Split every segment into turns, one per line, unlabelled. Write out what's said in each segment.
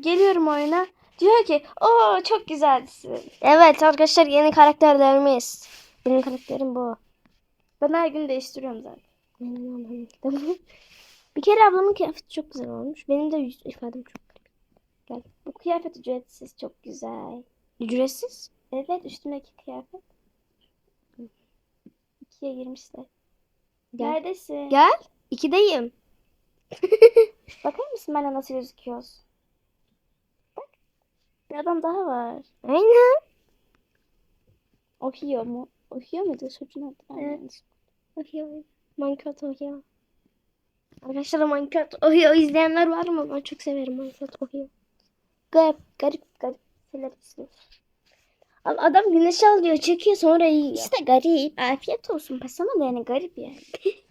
Geliyorum oyuna. Diyor ki o çok güzelsin.
Evet arkadaşlar yeni karakterlerimiz. Benim karakterim bu.
Ben her gün değiştiriyorum zaten.
Bir kere ablamın kıyafeti çok güzel olmuş. Benim de yüz ifadem çok garip.
Bu kıyafet ücretsiz çok güzel.
Ücretsiz.
Evet üstümdeki kıyafet. İkiye girmişler.
Gel.
Neredesin?
Gel. İkideyim.
Bakar mısın bana nasıl gözüküyoruz? Bir adam daha var.
Aynen.
Ohio mu? Ohio muydu? Çocuğun adı.
Evet. Ohio. Minecraft Ohio. Arkadaşlar Minecraft Ohio izleyenler var mı? Ben çok severim Minecraft Ohio. Garip garip garip şeyler izliyor. Adam güneş alıyor çekiyor sonra yiyor.
İşte garip. Afiyet olsun. Pasama da yani garip yani.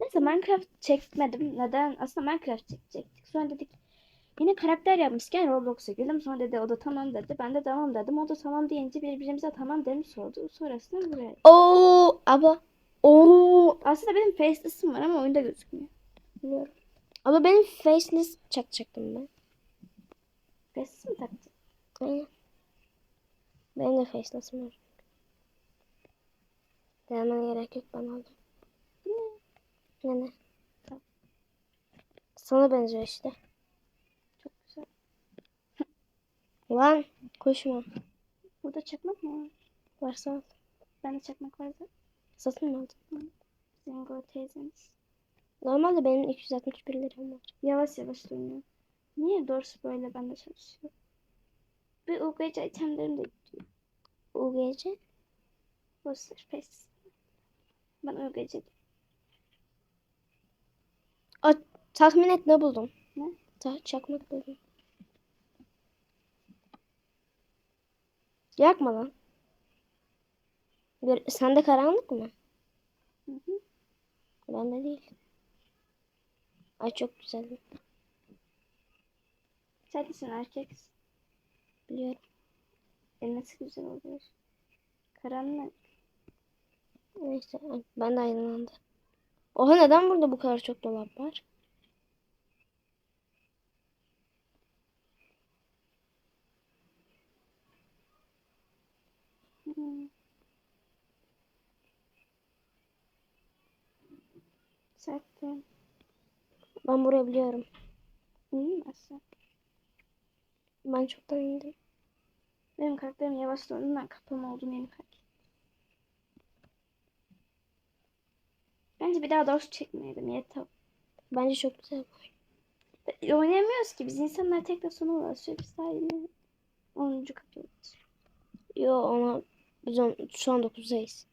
Neyse Minecraft çekmedim. Neden? Aslında Minecraft çekecektik. Sonra dedik yine karakter yapmışken Roblox'a girdim. Sonra dedi o da tamam dedi. Ben de tamam dedim. O da tamam deyince birbirimize tamam demiş oldu. Sonrasında buraya.
Oo abla. Oo.
Aslında benim faceless'ım var ama oyunda gözükmüyor.
Bilmiyorum. Abla benim faceless çakacaktım ben.
Faceless mi taktın?
Aynen. Benim de faceless'ım var. Denemene gerek yok ben aldım. Ne ne? Sana benziyor işte.
Çok güzel.
Lan koşma.
Burada çakmak mı var?
Varsa al.
Bende çakmak vardı.
Satın mı aldın?
Zengo teyzeniz.
Normalde benim 261 liram var.
Yavaş yavaş dönüyor. Niye doğrusu böyle bende çalışıyor? Bir UGC itemlerim de gidiyor.
UGC.
Poster face. Ben UGC
Aa, tahmin et ne buldum?
Ne?
Ta çakmak buldum. Yakma lan. Gör Sende karanlık mı?
Hı hı.
Bende değil. Ay çok güzel.
Sen misin erkeksin?
Biliyorum.
E nasıl güzel oluyor. Karanlık.
Neyse ben de aydınlandı. Oha neden burada bu kadar çok dolap var?
Serttim.
Ben burayı biliyorum.
Aslında?
Ben çoktan indim.
Benim karakterim yavaş döndüğünden kapama olduğunu yeni ettim. Bence bir daha doğrusu çekmeyelim yeter.
Bence çok güzel bu.
E, Oynayamıyoruz ki biz insanlar tek de sona ulaşıyor. Biz daha yeni 10. kapıyoruz.
Yo ona biz on, şu an 9'dayız.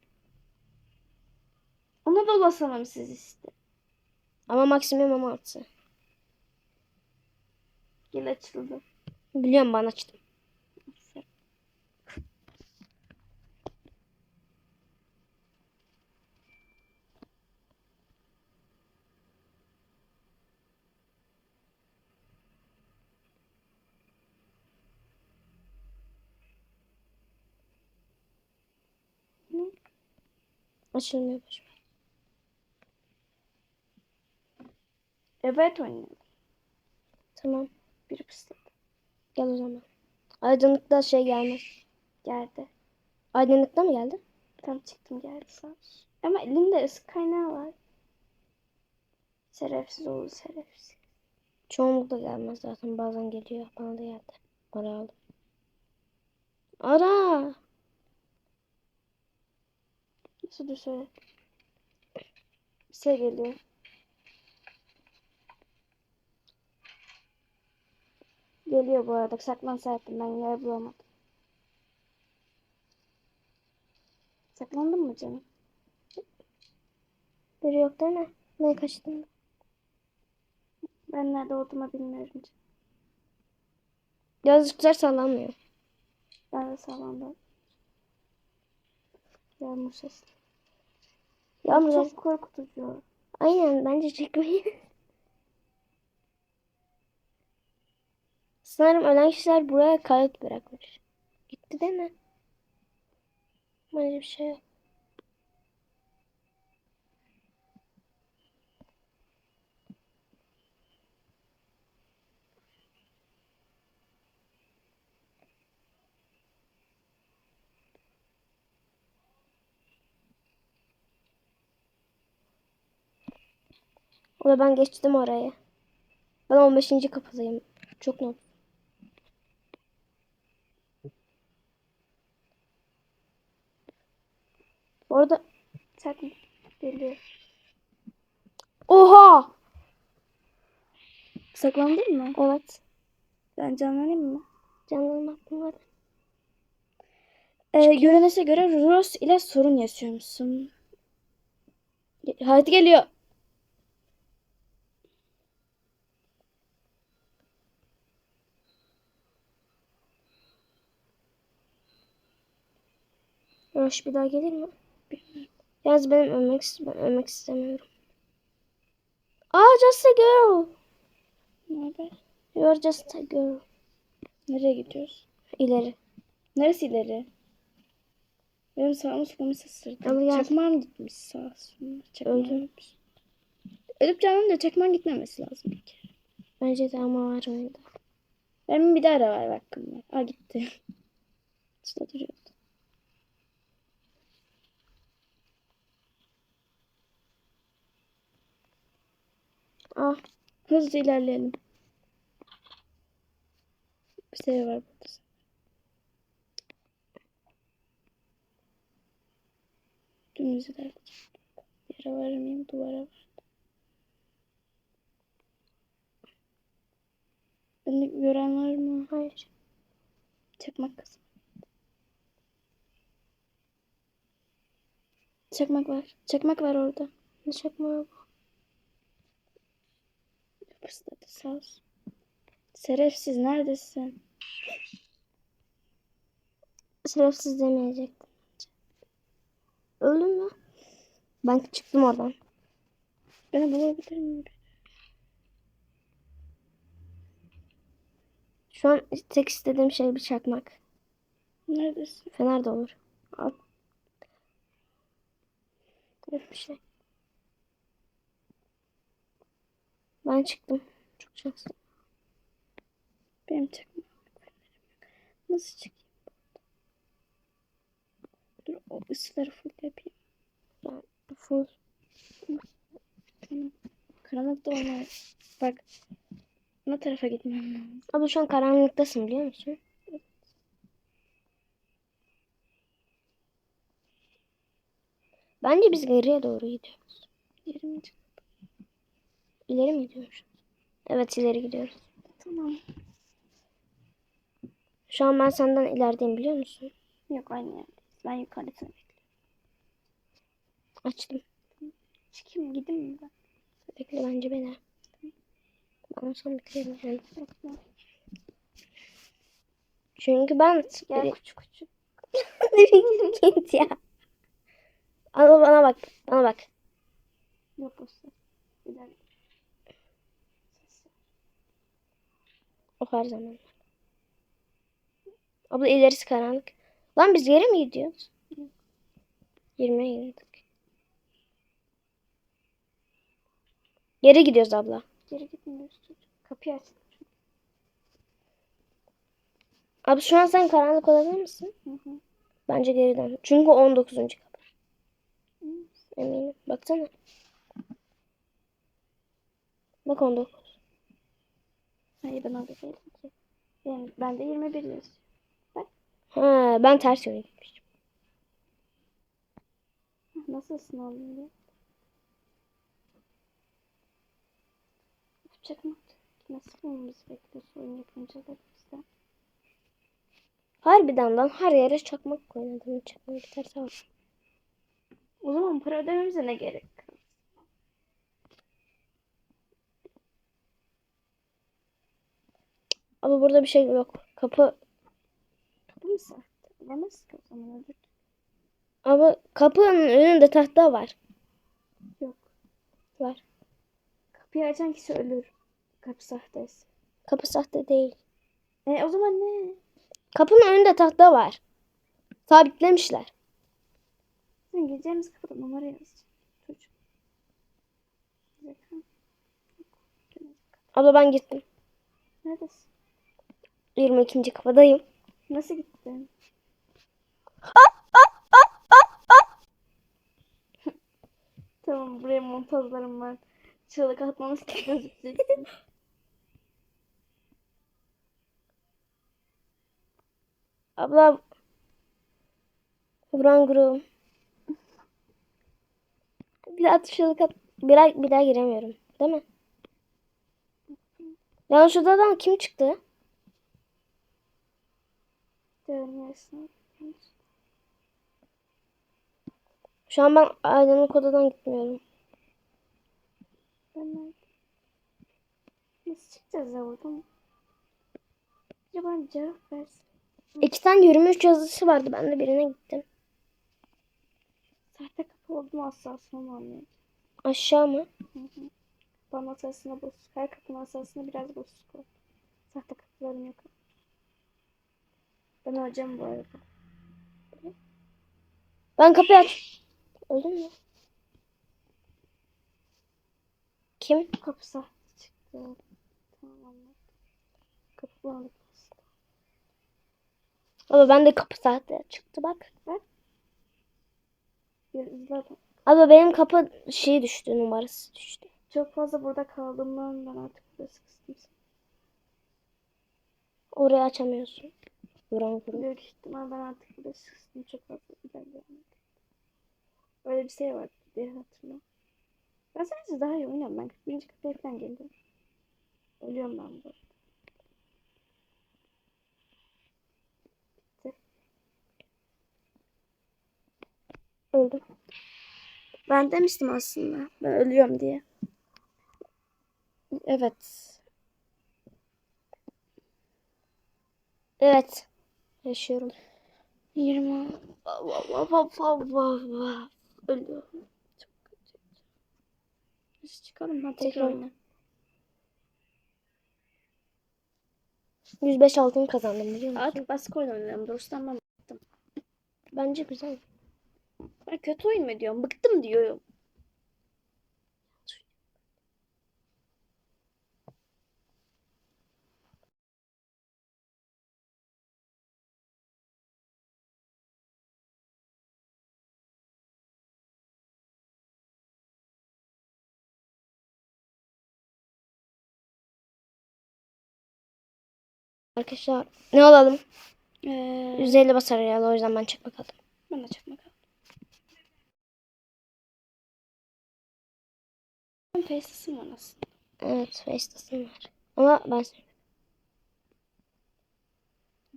Ona da basamam siz işte.
Ama maksimum ama artı.
Gel açıldı.
Biliyorum ben açtım. Açılmıyor boş
Evet oynayalım.
Tamam.
Bir fıstık
Gel o zaman. Aydınlıkta şey gelmez.
geldi.
Aydınlıkta mı geldi?
Tam çıktım geldi sağ. Ama elimde ısı kaynağı var. Şerefsiz oldu şerefsiz.
Çoğunlukla gelmez zaten. Bazen geliyor. Bana da geldi. Ara aldım. Ara.
Nasıl söyle. Bir şey geliyor. Geliyor bu arada. Saklan Serpil. Ben yer bulamadım. Saklandın mı canım?
Biri yok değil mi? Ben kaçtım.
Ben nerede olduğumu bilmiyorum canım.
Yazıklar sallanmıyor.
Ben de sallandım. Yağmur sesi.
Yağmur
çok korkutucu.
Aynen bence çekmeyin. Sanırım ölen kişiler buraya kayıt bırakmış. Gitti değil mi? Böyle bir şey yok. Ulan ben geçtim oraya. Ben 15. kapıdayım. Çok not. Orada
Sakın. Geliyor.
Oha!
Saklandın mı?
Evet.
Ben canlanayım mı?
Canlarım aklımda.
Ee, görünüşe göre Ross ile sorun yaşıyormuşsun. Hadi geliyor.
Roş bir daha gelir mi? Yalnız benim ölmek, ben ölmek istemiyorum. Aa just a girl.
Ne haber?
You're just a girl.
Nereye gidiyoruz?
İleri.
Neresi ileri? Benim sağımı solumı sısırdı.
Ama gel.
Çakmağım gitmiş sağa sola. Çakmağım
Öldüm.
gitmiş. Ölüp canlanınca çakmağın gitmemesi lazım bir kere.
Bence de ama var oyunda.
Benim bir de ara var hakkım var. Aa gitti. Suda duruyordu.
Ah
Hızlı ilerleyelim. Bir şey var burada. Dümdüz ilerleyeceğim. Yere var mıyım? Duvara var. Beni gören var mı?
hayır.
Çakmak kızım. Çakmak var. Çakmak var orada.
Ne çakmağı bu?
Fısladı sağ olsun. Şerefsiz neredesin?
Şerefsiz demeyecektim. Öldün mü? Ben çıktım oradan.
Beni bulabilir miyim?
Şu an tek istediğim şey bir çakmak.
Neredesin?
Fener de olur. Al. Yok bir şey. Ben çıktım. Çok şanslı.
Benim yok. Nasıl çıkayım? Dur o ısıları full yapayım.
Full.
Tamam. Karanlıkta olmaz. Bak. Ne tarafa gitmem lazım?
Abi şu an karanlıktasın biliyor musun? Bence biz geriye doğru gidiyoruz.
Yerim çık.
İleri mi gidiyoruz? Evet ileri gidiyoruz.
Tamam.
Şu an ben senden ilerideyim biliyor musun?
Yok aynı yerdeyiz. Ben yukarıda seni bekliyorum.
Açtım.
Çıkayım gideyim mi ben?
Bekle bence beni. Ben son bitirelim. Yani. Çünkü ben...
Gel küçük küçük.
Git ya. Ama bana bak. Bana bak.
Yok ses. Bir dakika.
O her zaman. Abla ilerisi karanlık. Lan biz geri mi gidiyoruz?
Yok.
20'ye girdik. Geri gidiyoruz abla.
Geri gitmiyoruz çocuk. Kapıyı aç.
Abi şu an sen karanlık olabilir misin?
Hı hı.
Bence geri dön. Çünkü 19. kapı. Eminim. Baksana. Bak 19.
Hayır ben orada değilim ki. Yani ben de 21 yazıyor.
Ha, ben ters yöne gitmişim.
Nasılsın oğlum diye. Çakmak. Nasıl bulmamızı bekliyorsun oyun yapınca da bizden.
Harbiden lan her yere çakmak koyun adamın çakmak biterse al.
O zaman para ödememize ne gerek?
Ama burada bir şey yok. Kapı
Kapı mı sahte? Bana sık o zaman öldür.
ama kapının önünde tahta var.
Yok.
Var.
Kapıyı açan kişi ölür. Kapı sahteyse.
Kapı sahte değil.
E o zaman ne?
Kapının önünde tahta var. Sabitlemişler.
Sen gireceğimiz kapıda numara yazacağım. Çocuk.
Abla ben gittim.
Neredesin?
22. kapıdayım.
Nasıl gittin? tamam buraya montajlarım var. Çığlık atmamız gözükecek.
Abla. Buran grubu. Bir daha tuşluk at. Bir daha, bir daha giremiyorum. Değil mi? Yanlış odadan kim çıktı?
Dönüyorsun.
Şu an ben aydınlık odadan gitmiyorum.
Ben? Nasıl çıkacağız ya buradan? Acaba cevap versin.
İki tane yürümüş yazısı vardı. Ben de birine gittim.
Sahte kapı oldu mu asla sormam
Aşağı mı?
Bana masasına boş. Her kapının masasına biraz boşluk var. Sahte kapılarım yok. Ben öleceğim bu arada.
Ben kapıyı aç. Öldün mü? Kim?
Kapı sahte çıktı. Tamam. Kapı bulanık.
Ama ben de kapı saatte çıktı bak.
İzledim.
Abi benim kapı şey düştü numarası düştü.
Çok fazla burada kaldığımdan ben artık burada sıkıştım.
Orayı açamıyorsun. Buran grubu.
Büyük ihtimal ben artık burada sıkıştım. Çok fazla ilerleyemem. Öyle bir şey var diye hatırlıyorum. Ben sadece daha iyi oynuyorum. Ben 41. kapıya falan geldim. Ölüyorum ben bu.
Öldüm.
Ben demiştim aslında. Ben ölüyorum diye. Evet.
Evet. Yaşıyorum.
20. Vav vav vav vav vav. Ölüyorum. Çok kötü. Biz çıkalım ben tekrar oyna.
105 altın kazandım biliyor musun?
Artık başka oyun oynayalım. Doğrusu ben
Bence güzel.
Ben kötü oyun mu diyorum? Bıktım diyorum.
Arkadaşlar ne alalım?
Ee,
150 basar herhalde o yüzden ben çakmak aldım.
ben de çakmak aldım. Ben face'lısım var aslında.
Evet Face'tasın var. Ama ben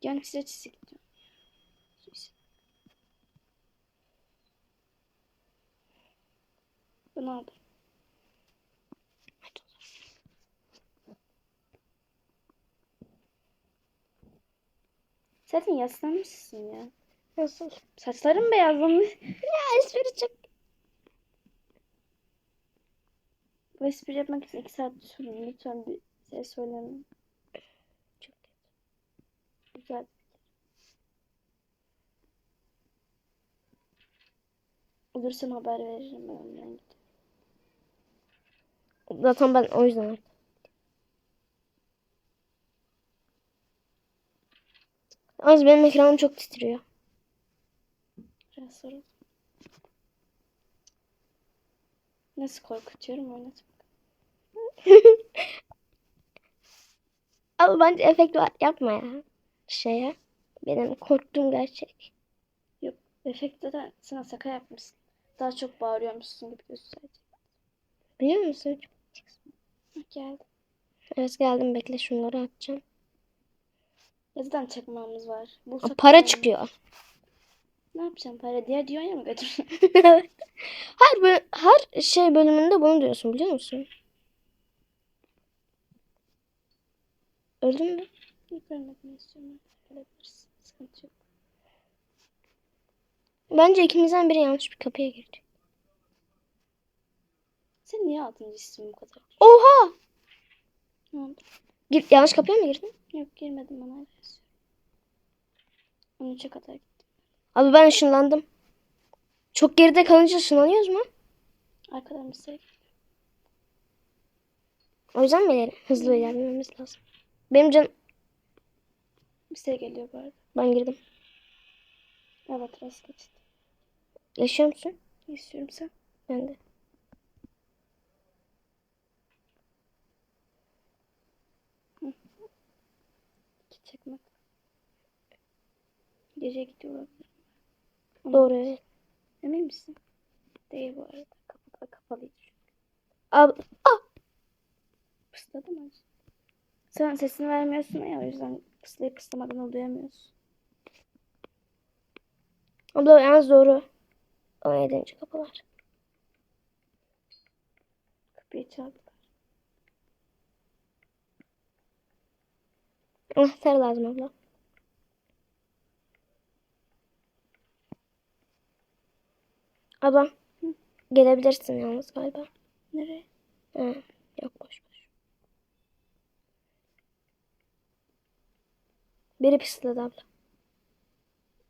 Yani size çizik diyorum. Bunu aldım. Zaten yaslanmışsın ya.
nasıl?
Saçların beyazlamış.
Ya espri çok.
Bu espri yapmak için iki saat sürün. Lütfen bir şey söyleme.
Çok
Güzel. Olursam haber veririm ben gidip.
Zaten ben o yüzden Az benim ekranım çok titriyor.
Biraz sorun. Nasıl korkutuyorum oynat.
Ama bence efekt var. Yapma ya. Şeye. Benim korktuğum gerçek.
Yok. Efekte de sana şaka yapmışsın. Daha çok bağırıyormuşsun gibi gösterecek.
Biliyor musun?
Hah, Geldi.
Evet geldim bekle şunları atacağım.
Yazıdan çakmağımız var. Bu
Aa, para çıkıyor.
Ne yapacağım para? Diğer dünyaya mı götüreceğim?
her, böl- her şey bölümünde bunu diyorsun biliyor musun? Öldün mü?
Yok ölmedim istiyorum. Ölebilirsin. Sıkıntı yok.
Bence ikimizden biri yanlış bir kapıya girdi.
Sen niye altıncı isim bu kadar?
Oha!
Ne oldu?
Gir, yanlış kapıya mı girdin?
Yok girmedim bana. 13'e kadar gittim.
Abi ben ışınlandım. Çok geride kalınca ışınlanıyoruz mu?
Arkadan bir şey.
O yüzden mi ileri? Hızlı ilerlememiz lazım. Benim canım...
Bir şey geliyor bu arada.
Ben girdim.
Evet rast geçti.
Yaşıyor musun?
İstiyorum sen?
Ben de.
Çakmak. Gece gidiyor.
Doğru evet.
Emin misin? Değil bu arada. Kapı kapalıydı.
Ab
Pısladı mı? Sen sesini vermiyorsun ya o yüzden pıslayıp pıslamadan onu duyamıyorsun.
abla yalnız doğru. 17. kapılar.
Kapıyı çaldılar.
Anahtar lazım abla. Abla. Gelebilirsin yalnız galiba.
Nereye?
Ha, yok boş boş. Biri pisladı abla.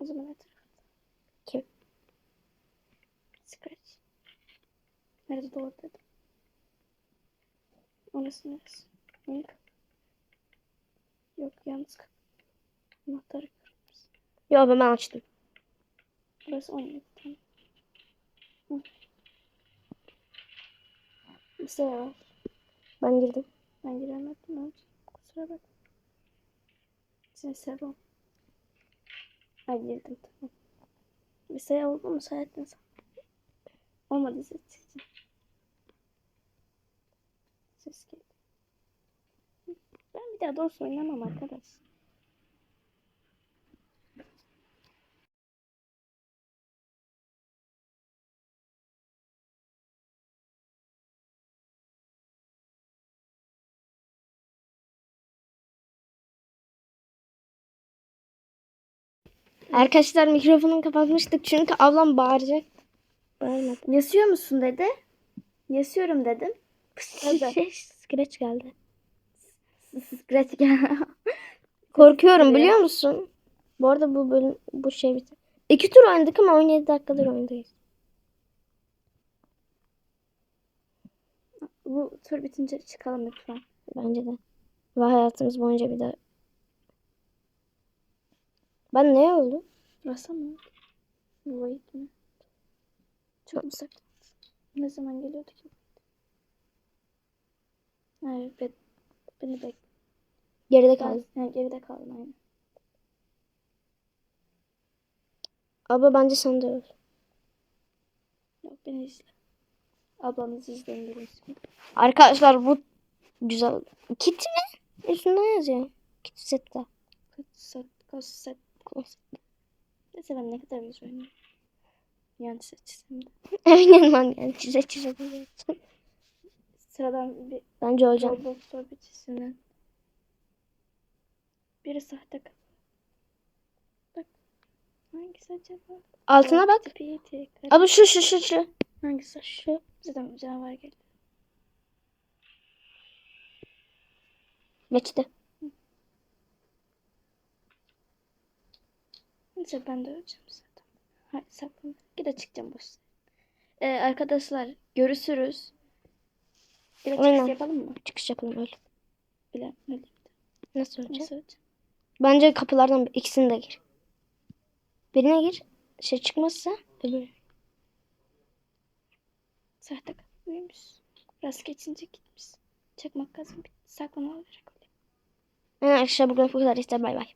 O zaman ne tarafta?
Kim?
Scratch. Nerede doğru dedim. Orası neresi? Yok yalnız. Anahtarı kırmızı.
Yok ben açtım.
Burası 17 tamam. Hı. Bir şey var.
Ben girdim.
Ben giremedim. Olacak? Kusura bakma. Seni seviyorum. Ay girdim tamam. Şey oldu mu söyledin sen? Olmadı seçeceğim. Ses geldi. Doğrusu oynamam arkadaş.
Arkadaşlar mikrofonu kapatmıştık çünkü ablam bağıracak. Bağırmadı.
Yasıyor musun dedi. Yasıyorum dedim.
Scratch geldi.
Gel.
Korkuyorum biliyor musun? Bu arada bu bölüm bu şey bitti. İki tur oynadık ama 17 dakikadır oyundayız.
Bu tur bitince çıkalım lütfen.
Bence de. Ve hayatımız boyunca bir daha. Ben ne oldu?
Burası mı? Void mi? Çok mu? Ne zaman geliyordu ki? Be beni bek.
Geride kaldı.
Ben yani geride kaldım aynen.
Abla bence sen de öl.
Yok beni izle. Ablamızı izleyin.
Arkadaşlar bu güzel. Kit mi? Üstünden yazıyor. Kit sette.
Set, set. Neyse ben ne kadar üzüldüm. Yani seçsem de.
Aynen lan yani çize çize.
Sıradan bir
Bence öleceğim.
Roblox sohbetçisinden. Biri sahte. Bak. Hangisi acaba?
Altına bak. Abi şu şu şu şu.
Hangisi? Şu. Zaten canavar geldi.
Geçti.
Neyse ben de öleceğim zaten. Hayır saklan. Gide çıkacağım boş. Ee, arkadaşlar görüşürüz. Bir de çıkış
Aynen.
yapalım mı?
Çıkış yapalım öyle.
Bile. Öyle.
Nasıl öleceğim?
Nasıl öleceğim?
Bence kapılardan bir- ikisini de gir. Birine gir. Şey çıkmazsa öbürü.
Sahte kapıymış. Biraz geçince gitmiş. Çakmak kazım. Saklan olarak öyle.
Evet, arkadaşlar bugün bu kadar işte bay bay.